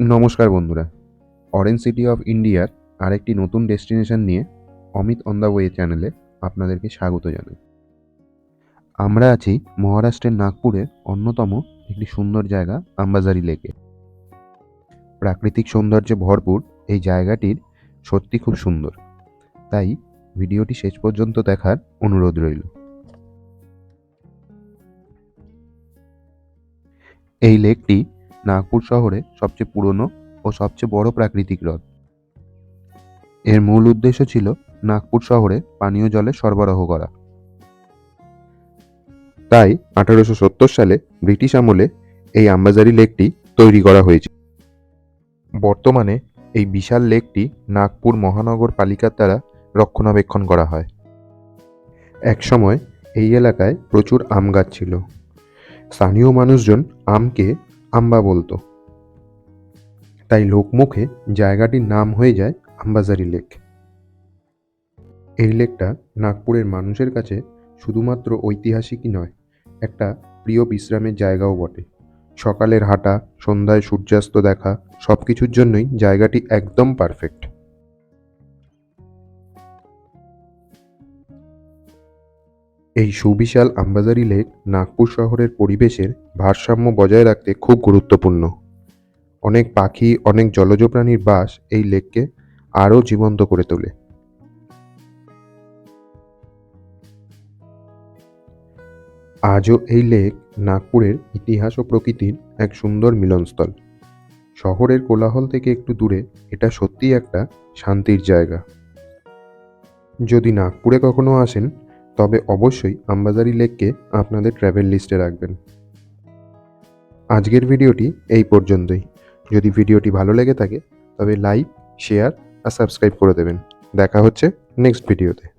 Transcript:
নমস্কার বন্ধুরা। Orange city of ইন্ডিয়ার আরেকটি নতুন ডেস্টিনেশন নিয়ে অমিত অন দ্য ওয়ে চ্যানেলে আপনাদেরকে স্বাগত জানাই। আমরা আছি মহারাষ্ট্রের নাগপুরের অন্যতম একটি সুন্দর জায়গা আম্বাজারি লেকে প্রাকৃতিক সৌন্দর্যে ভরপুর এই জায়গাটির সত্যি খুব সুন্দর। তাই ভিডিওটি শেষ পর্যন্ত দেখার অনুরোধ রইল। এই লেকটি নাগপুর শহরে সবচেয়ে পুরনো ও সবচেয়ে বড় প্রাকৃতিক হ্রদ। এর মূল উদ্দেশ্য ছিল নাগপুর শহরে পানীয় জলের সরবরাহ করা। তাই আঠারোশো সত্তর সালে ব্রিটিশ আমলে এই আম্বাজারি লেকটি তৈরি করা হয়েছে। বর্তমানে এই বিশাল লেকটি নাগপুর মহানগর পালিকার দ্বারা রক্ষণাবেক্ষণ করা হয়। একসময় এই এলাকায় প্রচুর আম গাছ ছিল। স্থানীয় মানুষজন আমকে আম্বা বলতো। তাই লোকমুখে জায়গাটির নাম হয়ে যায় আম্বাজারি লেক। এই লেকটা নাগপুরের মানুষের কাছে শুধুমাত্র ঐতিহাসিকই নয়, একটা প্রিয় বিশ্রামের জায়গাও বটে। সকালের হাঁটা, সন্ধ্যায় সূর্যাস্ত দেখা সব কিছুর জন্যই জায়গাটি একদম পারফেক্ট। এই সুবিশাল আম্বাজারি লেক নাগপুর শহরের পরিবেশের ভারসাম্য বজায় রাখতে খুব গুরুত্বপূর্ণ। অনেক পাখি, অনেক জলজ প্রাণীর বাস এই লেককে আরও জীবন্ত করে তোলে। আজও এই লেক নাগপুরের ইতিহাস ও প্রকৃতির এক সুন্দর মিলনস্থল। শহরের কোলাহল থেকে একটু দূরে এটা সত্যিই একটা শান্তির জায়গা। যদি নাগপুরে কখনো আসেন তবে অবশ্যই আম্বাজারি লেককে আপনাদের ট্র্যাভেল লিস্টে রাখবেন। আজকের ভিডিওটি এই পর্যন্তই। যদি ভিডিওটি ভালো লেগে থাকে, তবে লাইক শেয়ার আর সাবস্ক্রাইব করে দেবেন। দেখা হচ্ছে নেক্সট ভিডিওতে